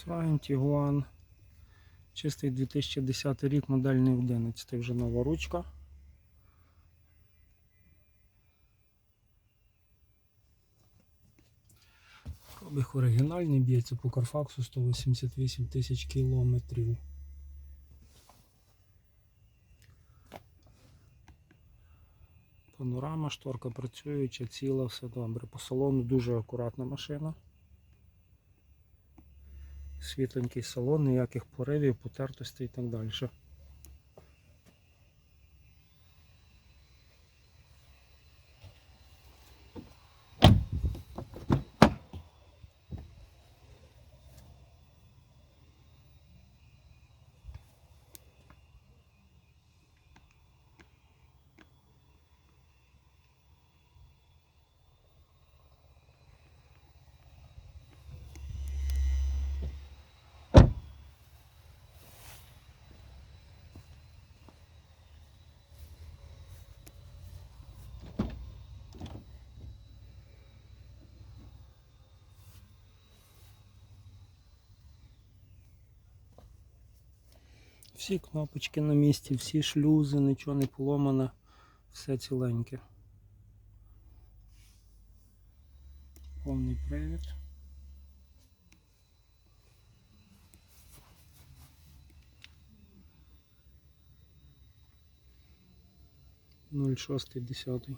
Volkswagen Tiguan. Чистий 2010 рік, модельний 11 вже нова ручка. Пробіг оригінальний, б'ється по Карфаксу 188 тисяч кілометрів. Панорама, шторка працююча, ціла, все добре. По салону дуже акуратна машина. Світленький салон, ніяких поривів, потертостей і так далі. Всі кнопочки на місці, всі шлюзи, нічого не поломано, все ціленьке. Повний привід. Нуль шостий десятий.